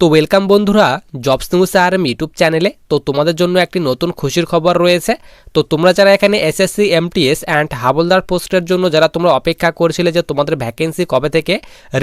তো ওয়েলকাম বন্ধুরা, jobs news RM YouTube চ্যানেলে। তো তোমাদের জন্য একটি নতুন খুশির খবর রয়েছে। তো তোমরা যারা এখানে এসএসসি, এমটিএস অ্যান্ড হাবলদার পোস্টের জন্য যারা তোমরা অপেক্ষা করছিলে যে তোমাদের ভ্যাকেন্সি কবে থেকে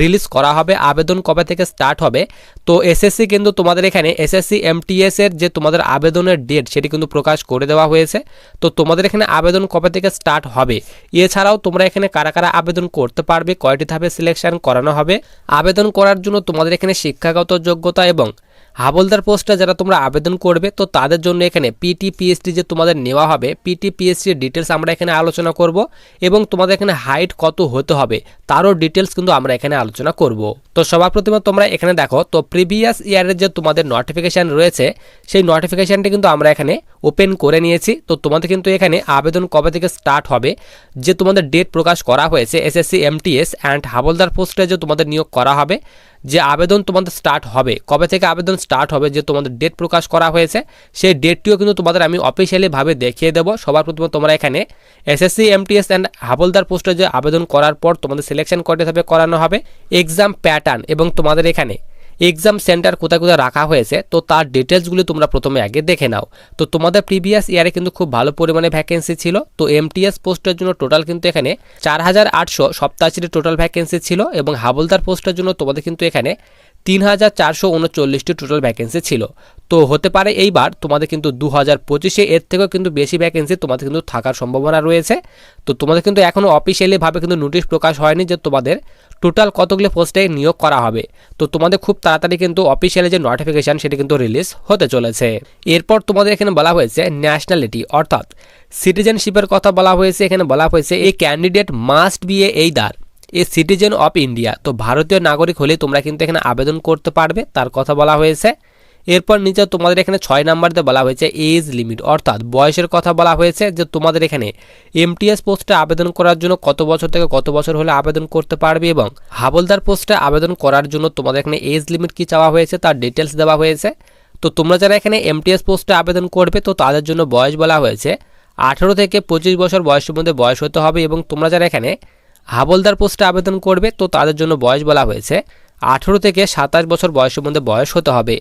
রিলিজ করা হবে, আবেদন কবে থেকে স্টার্ট হবে, তো এসএসসি কিন্তু তোমাদের এখানে এসএসসি, এমটিএস এর যে তোমাদের আবেদনের ডেট সেটি কিন্তু প্রকাশ করে দেওয়া হয়েছে। তো তোমাদের এখানে আবেদন কবে থেকে স্টার্ট হবে? এছাড়াও তোমরা এখানে কারা কারা আবেদন করতে পারবে, কয়টি ধাপে সিলেকশন করানো হবে? আবেদন করার জন্য তোমাদের এখানে শিক্ষাগত যোগ্যতা এবং হাবলদার পোস্টে যারা তোমরা আবেদন করবে, তো তাদের জন্য এখানে পিটি পিএসটি যে তোমাদের নেওয়া হবে পিটি পিএসটির ডিটেলস আমরা এখানে আলোচনা করব এবং তোমাদের এখানে হাইট কত হতে হবে, তারও ডিটেলস কিন্তু আমরা এখানে আলোচনা করব। তো সবার প্রথমে তোমরা এখানে দেখো, তো প্রিভিয়াস ইয়ারের যে তোমাদের নোটিফিকেশান রয়েছে, সেই নোটিফিকেশানটি কিন্তু আমরা এখানে ওপেন করে নিয়েছি। তো তোমাদের কিন্তু এখানে আবেদন কবে থেকে স্টার্ট হবে? যে তোমাদের ডেট প্রকাশ করা হয়েছে এসএসসি এমটিএস অ্যান্ড হাবলদার পোস্টে যে তোমাদের নিয়োগ করা হবে, যে আবেদন তোমাদের স্টার্ট হবে, কবে থেকে আবেদন স্টার্ট হবে, যে তোমাদের ডেট প্রকাশ করা হয়েছে, সেই ডেটটিও কিন্তু তোমাদের আমি অফিসিয়ালিভাবে দেখিয়ে দেবো। সবার প্রথমে তোমরা এখানে এসএসসি এমটিএস অ্যান্ড হাবলদার পোস্টে যে আবেদন করার পর তোমাদের সিলেকশন কয়টি হবে করানো হবে এক্সাম প্যাটার্ন এবং তোমাদের এখানে এক্সাম সেন্টার কোথায় কোথায় রাখা হয়েছে, তো তার ডিটেলসগুলি তোমরা প্রথমে আগে দেখে নাও। তো তোমাদের প্রিভিয়াস ইয়ারে কিন্তু খুব ভালো পরিমাণে ভ্যাকেন্সি ছিল, তো এমটিএস পোস্টের জন্য টোটাল কিন্তু এখানে চার হাজার আটশো সপ্তাশিটি টোটাল ভ্যাকেন্সি ছিল এবং হাবলদার পোস্টের জন্য তোমাদের কিন্তু এখানে তিন হাজার চারশো উনচল্লিশটি টোটাল ভ্যাকেন্সি ছিল। তো হতে পারে এইবার তোমাদের কিন্তু দু হাজার পঁচিশে এর থেকেও কিন্তু বেশি ভ্যাকেন্সি তোমাদের কিন্তু থাকার সম্ভাবনা রয়েছে। তো তোমাদের কিন্তু এখনও অফিসিয়ালিভাবে কিন্তু নোটিশ প্রকাশ হয়নি যে তোমাদের টোটাল কতগুলো পোস্টে নিয়োগ করা হবে। তো তোমাদের খুব তাড়াতাড়ি কিন্তু অফিসিয়ালি যে নোটিফিকেশান সেটি কিন্তু রিলিজ হতে চলেছে। এরপর তোমাদের এখানে বলা হয়েছে ন্যাশনালিটি অর্থাৎ সিটিজেনশিপের কথা বলা হয়েছে। এখানে বলা হয়েছে এই candidate must be a either a citizen of India তো ভারতীয় নাগরিক হলে তোমরা কিন্তু এখানে আবেদন করতে পারবে, তার কথা বলা হয়েছে। এরপর নিচে তোমাদের এখানে ছয় নাম্বারতে বলা হয়েছে এজ লিমিট অর্থাৎ বয়সের কথা বলা হয়েছে যে তোমাদের এখানে এমটিএস পোস্টে আবেদন করার জন্য কত বছর থেকে কত বছর হলে আবেদন করতে পারবে এবং হাবলদার পোস্টে আবেদন করার জন্য তোমাদের এখানে এজ লিমিট কি চাওয়া হয়েছে তার ডিটেলস দেওয়া হয়েছে। তো তোমরা যারা এখানে এমটিএস পোস্টে আবেদন করবে, তো তাদের জন্য বয়স বলা হয়েছে আঠেরো থেকে পঁচিশ বছর বয়সের মধ্যে বয়স হতে হবে এবং তোমরা যারা এখানে হাবলদার পোস্টে আবেদন করবে তো তাদের জন্য বয়স বলা হয়েছে। আঠেরো থেকে সাতাশ বছর বয়সের মধ্যে বয়স হতে হবে।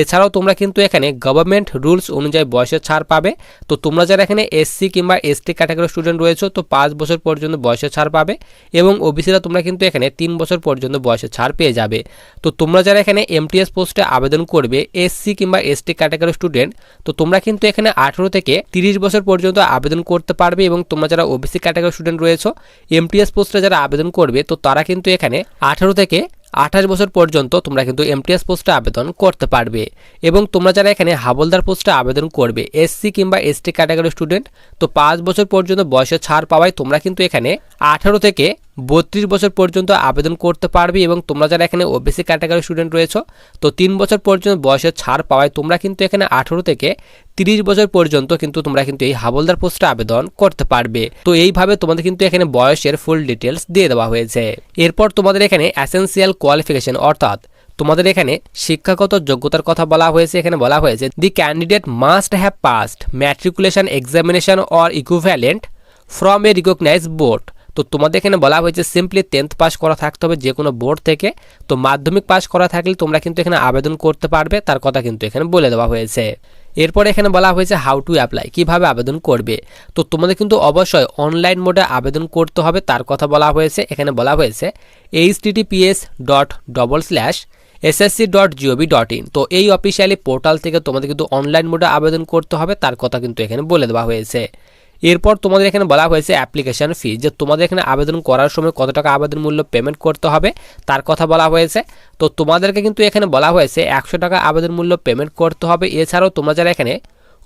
এছাড়াও তোমরা কিন্তু এখানে গভর্নমেন্ট রুলস অনুযায়ী বয়সের ছাড় পাবে। তো তোমরা যারা এখানে এসসি কিংবা এসটি ক্যাটাগরির স্টুডেন্ট রয়েছে, তো পাঁচ বছর পর্যন্ত বয়সের ছাড় পাবে এবং ওবিসিরা তোমরা কিন্তু এখানে তিন বছর পর্যন্ত বয়সের ছাড় পেয়ে যাবে। তো তোমরা যারা এখানে এমটিএস পোস্টে আবেদন করবে এসসি কিংবা এসটি ক্যাটাগরির স্টুডেন্ট তো তোমরা কিন্তু এখানে আঠেরো থেকে তিরিশ বছর পর্যন্ত আবেদন করতে পারবে এবং তোমরা যারা ওবিসি ক্যাটাগরির স্টুডেন্ট রয়েছে এমটিএস পোস্টে যারা আবেদন করবে, তো তারা কিন্তু এখানে আঠেরো থেকে আঠাশ বছর পর্যন্ত তোমরা কিন্তু এমটিএস পোস্টে আবেদন করতে পারবে। এবং তোমরা যারা এখানে হাবলদার পোস্টে আবেদন করবে এসসি কিংবা এসটি ক্যাটাগরি স্টুডেন্ট তো পাঁচ বছর পর্যন্ত বয়সে ছাড় পাওয়ায় তোমরা কিন্তু এখানে আঠারো থেকে বত্রিশ বছর পর্যন্ত আবেদন করতে পারবে এবং তোমরা যারা এখানে ওবিসি ক্যাটাগরি স্টুডেন্ট রয়েছে, তো তিন বছর পর্যন্ত বয়সের ছাড় পাওয়ায় তোমরা কিন্তু এখানে আঠারো থেকে তিরিশ বছর পর্যন্ত কিন্তু তোমরা কিন্তু এই হাবলদার পোস্টে আবেদন করতে পারবে। তো এইভাবে তোমাদের কিন্তু এখানে বয়সের ফুল ডিটেলস দিয়ে দেওয়া হয়েছে। এরপর তোমাদের এখানে অ্যাসেন্সিয়াল কোয়ালিফিকেশন অর্থাৎ তোমাদের এখানে শিক্ষাগত যোগ্যতার কথা বলা হয়েছে, এখানে বলা হয়েছে the candidate must have passed matriculation examination or equivalent from a recognize board তো তোমাদের এখানে বলা হয়েছে সিম্পলি টেন্থ পাস করা থাকতে হবে যে কোনো বোর্ড থেকে। তো মাধ্যমিক পাস করা থাকলে তোমরা কিন্তু এখানে আবেদন করতে পারবে, তার কথা কিন্তু এখানে বলে দেওয়া হয়েছে। এরপর এখানে বলা হয়েছে হাউ টু অ্যাপ্লাই কীভাবে আবেদন করবে। তো তোমাদের কিন্তু অবশ্যই অনলাইন মোডে আবেদন করতে হবে, তার কথা বলা হয়েছে। এখানে বলা হয়েছে H TTPS dot double slash SSC dot GOV dot in তো এই অফিসিয়ালি পোর্টাল থেকে তোমাদের কিন্তু অনলাইন মোডে আবেদন করতে হবে, তার কথা কিন্তু এখানে বলে দেওয়া হয়েছে। এরপর তোমাদের এখানে বলা হয়েছে অ্যাপ্লিকেশান ফি যে তোমাদের এখানে আবেদন করার সময় কত টাকা আবেদন মূল্য পেমেন্ট করতে হবে, তার কথা বলা হয়েছে। তো তোমাদেরকে কিন্তু এখানে বলা হয়েছে একশো টাকা আবেদন মূল্য পেমেন্ট করতে হবে। এছাড়াও তোমরা যারা এখানে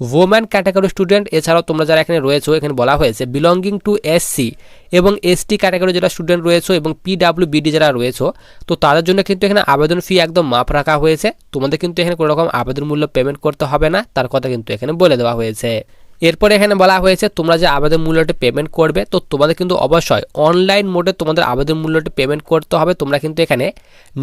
ওম্যান ক্যাটাগরি স্টুডেন্ট এছাড়াও তোমরা যারা এখানে রয়েছো, এখানে বলা হয়েছে বিলঙ্গিং টু এসসি এবং এসটি ক্যাটাগরি যারা স্টুডেন্ট রয়েছে এবং পিডাব্লিউ বিডি যারা রয়েছে, তো তাদের জন্য কিন্তু এখানে আবেদন ফি একদম মাপ রাখা হয়েছে। তোমাদের কিন্তু এখানে কোনো রকম আবেদন মূল্য পেমেন্ট করতে হবে না, তার কথা কিন্তু এখানে বলে দেওয়া হয়েছে। এরপর এখানে বলা হয়েছে, তোমরা যে আবেদন মূল্যটি পেমেন্ট করবে, তো তোমাদের কিন্তু অবশ্যই অনলাইন মোডে তোমাদের আবেদন মূল্যটি পেমেন্ট করতে হবে। তোমরা কিন্তু এখানে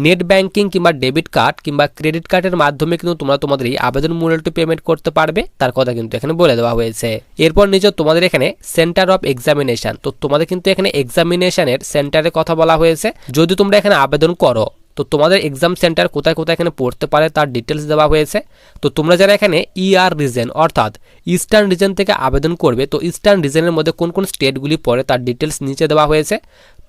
নেট ব্যাঙ্কিং কিংবা ডেবিট কার্ড কিংবা ক্রেডিট কার্ডের মাধ্যমে কিন্তু তোমরা তোমাদের এই আবেদন মূল্যটি পেমেন্ট করতে পারবে। তার কথা কিন্তু এখানে বলে দেওয়া হয়েছে। এরপর নিচে তোমাদের এখানে সেন্টার অফ এক্সামিনেশন তো তোমাদের কিন্তু এখানে এক্সামিনেশনের সেন্টারের কথা বলা হয়েছে। যদি তোমরা এখানে আবেদন করো তো তোমাদের এক্সাম সেন্টার কোথায় কোথায় এখানে পড়তে পারে তার ডিটেলস দেওয়া হয়েছে। তো তোমরা যারা এখানে ইআর রিজন অর্থাৎ ইস্টার্ন রিজন থেকে আবেদন করবে, তো ইস্টার্ন রিজনের মধ্যে কোন কোন স্টেটগুলি পড়ে তার ডিটেলস নিচে দেওয়া হয়েছে।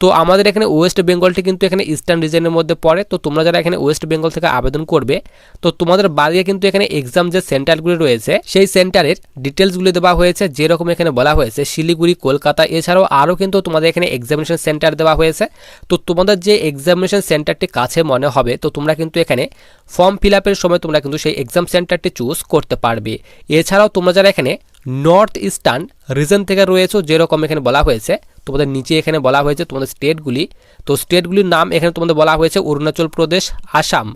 তো আমাদের এখানে ওয়েস্ট বেঙ্গলটি কিন্তু এখানে ইস্টার্ন রিজনের মধ্যে পড়ে। তো তোমরা যারা এখানে ওয়েস্ট বেঙ্গল থেকে আবেদন করবে, তো তোমাদের বাদিকে কিন্তু এখানে এক্সাম যে সেন্টারগুলি রয়েছে, সেই সেন্টারের ডিটেলসগুলি দেওয়া হয়েছে, যেরকম এখানে বলা হয়েছে, শিলিগুড়ি, কলকাতা, এছাড়াও আরও কিন্তু তোমাদের এখানে এক্সামিনেশন সেন্টার দেওয়া হয়েছে। তো তোমাদের যে এক্সামিনেশন সেন্টারটি কাছে মনে হবে, তো তোমরা কিন্তু এখানে ফর্ম ফিল সময় তোমরা কিন্তু সেই এক্সাম সেন্টারটি চুজ করতে পারবে। এছাড়াও তোমরা যারা এখানে নর্থ ইস্টার্ন রিজন থেকে রয়েছে যেরকম এখানে বলা হয়েছে। তোমাদের নিচে এখানে বলা হয়েছে তোমাদের স্টেটগুলি তো স্টেটগুলির নাম এখানে তোমাদের বলা হয়েছে অরুণাচল প্রদেশ, আসাম,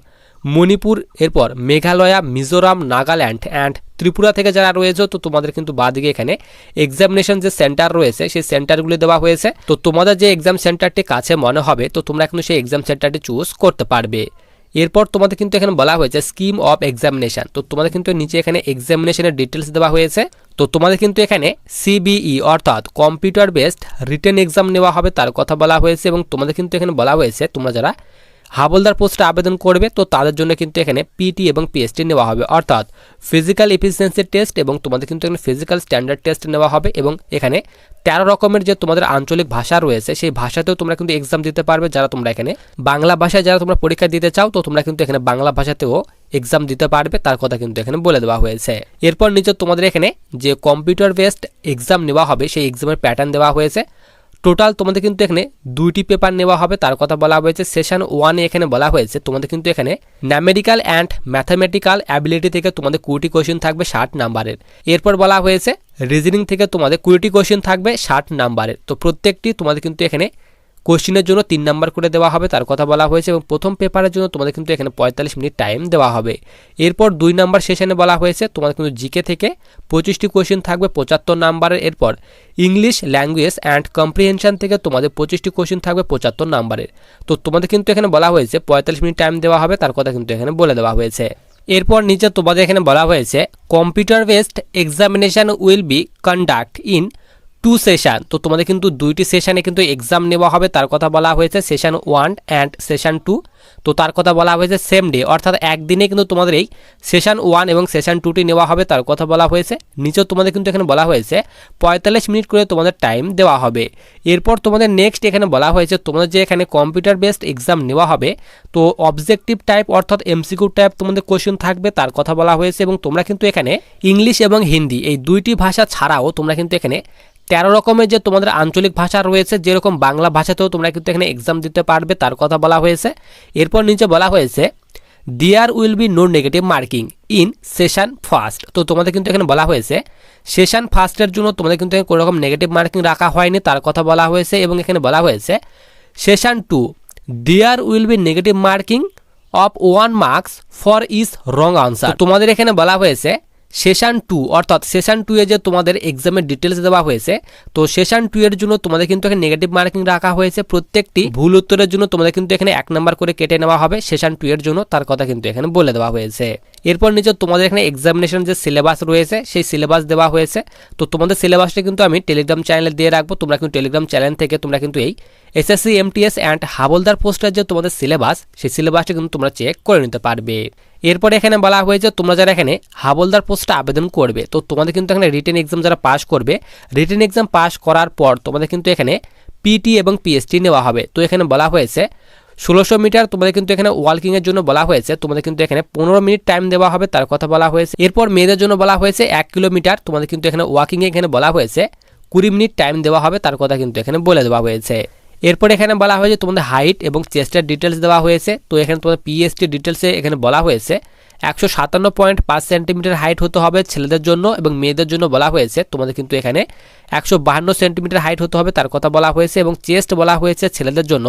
মণিপুর, এরপর মেঘালয়া, মিজোরাম, নাগাল্যান্ড অ্যান্ড ত্রিপুরা থেকে যারা রয়েছে, তো তোমাদের কিন্তু বাদিকে এখানে এক্সামিনেশন যে সেন্টার রয়েছে, সেই সেন্টারগুলি দেওয়া হয়েছে। তো তোমাদের যে এক্সাম সেন্টারটি কাছে মনে হবে, তো তোমরা কিন্তু সেই এক্সাম সেন্টারটি চুজ করতে পারবে। এরপর তোমাদের কিন্তু এখানে বলা হয়েছে স্কিম অফ এক্সামিনেশন তো তোমাদের কিন্তু নিচে এখানে এক্সামিনেশনের ডিটেলস দেওয়া হয়েছে। তো তোমাদের কিন্তু এখানে সিবিই অর্থাৎ কম্পিউটার বেসড রিটার্ন এক্সাম নেওয়া হবে তার কথা বলা হয়েছে এবং তোমাদের কিন্তু এখানে বলা হয়েছে তোমরা যারা হাবলদার পোস্টে আবেদন করবে, তো তাদের জন্য কিন্তু এখানে পিটি এবং পিএসটি নেওয়া হবে। অর্থাৎ ফিজিক্যাল এফিসিয়েন্সি টেস্ট এবং তোমাদের কিন্তু এখানে ফিজিক্যাল স্ট্যান্ডার্ড টেস্ট নেওয়া হবে এবং এখানে তেরো রকমের যে তোমাদের আঞ্চলিক ভাষা রয়েছে, সেই ভাষাতেও তোমরা কিন্তু এক্সাম দিতে পারবে। যারা তোমরা এখানে বাংলা ভাষায় যারা তোমরা পরীক্ষা দিতে চাও, তো তোমরা কিন্তু এখানে বাংলা ভাষাতেও এক্সাম দিতে পারবে। তার কথা কিন্তু এখানে বলে দেওয়া হয়েছে। এরপর নিচে তোমাদের এখানে যে কম্পিউটার বেসড এক্সাম নেওয়া হবে, সেই এক্সামের প্যাটার্ন দেওয়া হয়েছে। টোটাল তোমাদের কিন্তু এখানে দুইটি পেপার নেওয়া হবে। তার কথা বলা হয়েছে সেশন ওয়ানে এখানে বলা হয়েছে, তোমাদের কিন্তু এখানে ন্যামেরিক্যাল অ্যান্ড ম্যাথামেটিক্যাল অ্যাবিলিটি থেকে তোমাদের কুড়িটি কোয়েশ্চেন থাকবে ষাট নাম্বারের এরপর বলা হয়েছে রিজনিং থেকে তোমাদের কুড়িটি কোয়েশ্চেন থাকবে ষাট নাম্বারের তো প্রত্যেকটি তোমাদের কিন্তু এখানে কোশ্চিনের জন্য তিন নাম্বার করে দেওয়া হবে, তার কথা বলা হয়েছে এবং প্রথম পেপারের জন্য তোমাদের কিন্তু এখানে পঁয়তাল্লিশ মিনিট টাইম দেওয়া হবে। এরপর দুই নাম্বার সেশনে বলা হয়েছে, তোমাদের কিন্তু জিকে থেকে পঁচিশটি কোশ্চেন থাকবে, পঁচাত্তর নাম্বারের এরপর ইংলিশ ল্যাঙ্গুয়েজ অ্যান্ড কম্প্রিহেনশন থেকে তোমাদের পঁচিশটি কোশ্চেন থাকবে, পঁচাত্তর নাম্বারের তো তোমাদের কিন্তু এখানে বলা হয়েছে, পঁয়তাল্লিশ মিনিট টাইম দেওয়া হবে, তার কথা কিন্তু এখানে বলে দেওয়া হয়েছে। এরপর নিচে তোমাদের এখানে বলা হয়েছে computer based examination will be conduct in two session তো তোমাদের কিন্তু দুইটি সেশানে কিন্তু এক্সাম নেওয়া হবে। তার কথা বলা হয়েছে session one and session two তো তার কথা বলা হয়েছে সেম ডে অর্থাৎ একদিনে কিন্তু তোমাদের এই সেশন ওয়ান এবং সেশন টুটি নেওয়া হবে। তার কথা বলা হয়েছে। নিচেও তোমাদের কিন্তু এখানে বলা হয়েছে, পঁয়তাল্লিশ মিনিট করে তোমাদের টাইম দেওয়া হবে। এরপর তোমাদের নেক্সট এখানে বলা হয়েছে, তোমাদের যে এখানে কম্পিউটার বেসড এক্সাম নেওয়া হবে, তো অবজেক্টিভ টাইপ অর্থাৎ এমসিকিউ টাইপ তোমাদের কোশ্চেন থাকবে। তার কথা বলা হয়েছে এবং তোমরা কিন্তু এখানে ইংলিশ এবং হিন্দি এই দুইটি ভাষা ছাড়াও তোমরা কিন্তু এখানে তেরো রকমের যে তোমাদের আঞ্চলিক ভাষা রয়েছে, যেরকম বাংলা ভাষাতেও তোমরা কিন্তু এখানে এক্সাম দিতে পারবে, তার কথা বলা হয়েছে। এরপর নিচে বলা হয়েছে there will be no negative marking in session first তো তোমাদের কিন্তু এখানে বলা হয়েছে সেশন ফার্স্টের জন্য তোমাদের কিন্তু কোনো রকম নেগেটিভ মার্কিং রাখা হয়নি, তার কথা বলা হয়েছে এবং এখানে বলা হয়েছে session two there will be negative marking of one marks for each wrong answer তোমাদের এখানে বলা হয়েছে সেশন টু অর্থাৎ সেশন টু এ যে তোমাদের এক্সামের ডিটেলস দেওয়া হয়েছে, তো সেশন টু এর জন্য তোমাদের কিন্তু এখানে নেগেটিভ মার্কিং রাখা হয়েছে। প্রত্যেকটি ভুল উত্তরের জন্য তোমাদের কিন্তু এখানে এক নাম্বার করে কেটে নেওয়া হবে সেশন টু এর জন্য, তার কথা কিন্তু এখানে বলে দেওয়া হয়েছে। এরপর নিচে তোমাদের এখানে এক্সামিনেশন যে সিলেবাস রয়েছে, সেই সিলেবাস দেওয়া হয়েছে। তো তোমাদের সিলেবাসটা কিন্তু আমি টেলিগ্রাম চ্যানেলে দিয়ে রাখব, তোমরা কিন্তু টেলিগ্রাম চ্যানেল থেকে তোমরা কিন্তু এই এসএসসি এমটিএস অ্যান্ড হাবলদার পোস্টের যে তোমাদের সিলেবাস সেই সিলেবাসটা কিন্তু তোমরা চেক করে নিতে পারবে। এরপর এখানে বলা হয়েছে, তোমরা যারা এখানে হাবলদার পোস্টে আবেদন করবে, তো তোমাদের কিন্তু এখানে রিটেন এক্সাম যারা পাস করবে রিটেন এক্সাম পাস করার পর তোমাদের কিন্তু এখানে পিটি এবং পিএসটি নেওয়া হবে। তো এখানে বলা হয়েছে, ষোলোশো মিটার তোমাদের কিন্তু এখানে ওয়ালকিংয়ের জন্য বলা হয়েছে, তোমাদের কিন্তু এখানে পনেরো মিনিট টাইম দেওয়া হবে, তার কথা বলা হয়েছে। এরপর মেয়েদের জন্য বলা হয়েছে, এক কিলোমিটার তোমাদের কিন্তু এখানে ওয়াকিংয়ে এখানে বলা হয়েছে, কুড়ি মিনিট টাইম দেওয়া হবে, তার কথা কিন্তু এখানে বলে দেওয়া হয়েছে। এরপর এখানে বলা হয়েছে তোমাদের হাইট এবং চেস্টের ডিটেলস দেওয়া হয়েছে। তো এখানে তোমাদের পিএসটি ডিটেলসে এখানে বলা হয়েছে। একশো সাতান্ন পয়েন্ট পাঁচ সেন্টিমিটার হাইট হতে হবে ছেলেদের জন্য এবং মেয়েদের জন্য বলা হয়েছে, তোমাদের কিন্তু এখানে একশো বাহান্ন সেন্টিমিটার হাইট হতে হবে তার কথা বলা হয়েছে এবং চেস্ট বলা হয়েছে ছেলেদের জন্য।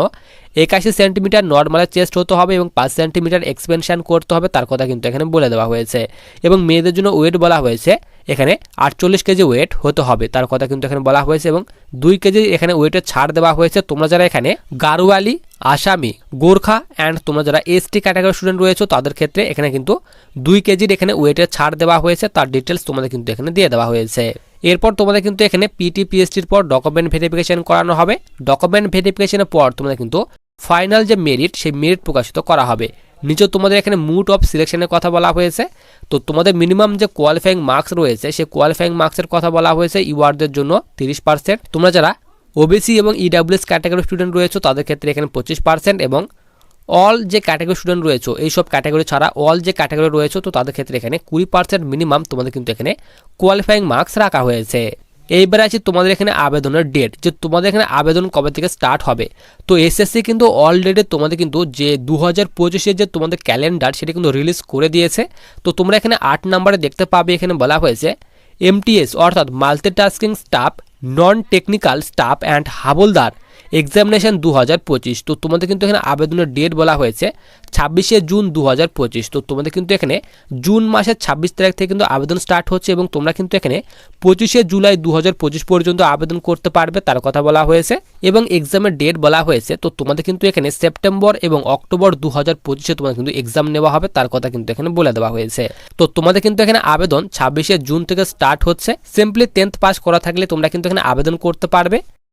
একাশি সেন্টিমিটার নর্মালের চেস্ট হতে হবে এবং পাঁচ সেন্টিমিটার এক্সপেনশন করতে হবে তার কথা কিন্তু এখানে বলে দেওয়া হয়েছে এবং মেয়েদের জন্য ওয়েট বলা হয়েছে, এখানে আটচল্লিশ কেজি ওয়েট হতে হবে তার কথা কিন্তু এখানে বলা হয়েছে এবং দুই কেজি এখানে ওয়েটের ছাড় দেওয়া হয়েছে। তোমরা যারা এখানে গারোয়ালি আসামি, গোর্খা অ্যান্ড তোমরা যারা এসটি ক্যাটাগরি স্টুডেন্ট রয়েছে, তাদের ক্ষেত্রে এখানে কিন্তু দুই কেজির এখানে ওয়েটের ছাড় দেওয়া হয়েছে, তার ডিটেলস তোমাদের কিন্তু এখানে দিয়ে দেওয়া হয়েছে। এরপর তোমাদের কিন্তু এখানে পিটি পিএসটির পর ডকুমেন্ট ভেরিফিকেশন করানো হবে। ডকুমেন্ট ভেরিফিকেশনের পর তোমাদের কিন্তু ফাইনাল যে মেরিট সেই মেরিট প্রকাশিত করা হবে। নিচে তোমাদের এখানে মুড অফ সিলেকশনের কথা বলা হয়েছে। তো তোমাদের মিনিমাম যে কোয়ালিফাইং মার্কস রয়েছে, সেই কোয়ালিফাইং মার্কসের কথা বলা হয়েছে। ইওয়ার্ডদের জন্য তিরিশ পার্সেন্ট তোমরা যারা ওবিসি এবং ইডাব্লিউএস ক্যাটাগরি স্টুডেন্ট রয়েছে, তাদের ক্ষেত্রে এখানে পঁচিশ পার্সেন্ট এবং অল যে ক্যাটাগরি স্টুডেন্ট রয়েছে, এইসব ক্যাটাগরি ছাড়া অল যে ক্যাটাগরি রয়েছে, তো তাদের ক্ষেত্রে এখানে কুড়ি পার্সেন্ট মিনিমাম তোমাদের কিন্তু এখানে কোয়ালিফাইং মার্কস রাখা হয়েছে। এইবারে আছে তোমাদের এখানে আবেদনের ডেট যে তোমাদের এখানে আবেদন কবে থেকে স্টার্ট হবে? তো এসএসসি কিন্তু অলরেডি তোমাদের কিন্তু যে দু হাজার পঁচিশের যে তোমাদের ক্যালেন্ডার সেটা কিন্তু রিলিজ করে দিয়েছে। তো তোমরা এখানে আট নাম্বারে দেখতে পাবে, এখানে বলা হয়েছে এমটিএস অর্থাৎ multitasking staff non technical staff and havaldar. Examination দু হাজার পঁচিশ। তো তোমাদের কিন্তু এখানে আবেদনের ডেট বলা হয়েছে, ছাব্বিশে জুন দু হাজার পঁচিশ। তো তোমাদের কিন্তু এখানে জুন মাসের ছাব্বিশ তারিখ থেকে কিন্তু আবেদন স্টার্ট হচ্ছে এবং তোমরা কিন্তু এখানে পঁচিশে জুলাই দু হাজার পঁচিশ পর্যন্ত আবেদন করতে পারবে, তার কথা বলা হয়েছে। এবং এক্সামের ডেট বলা হয়েছে, তো তোমাদের কিন্তু এখানে সেপ্টেম্বর এবং অক্টোবর দু হাজার পঁচিশে তোমাদের কিন্তু এক্সাম নেওয়া হবে, তার কথা কিন্তু এখানে বলে দেওয়া হয়েছে। তো তোমাদের কিন্তু এখানে আবেদন ছাব্বিশে জুন থেকে স্টার্ট হচ্ছে। সিম্পলি টেন্থ পাস করা থাকলে তোমরা কিন্তু এখানে আবেদন করতে পারবে।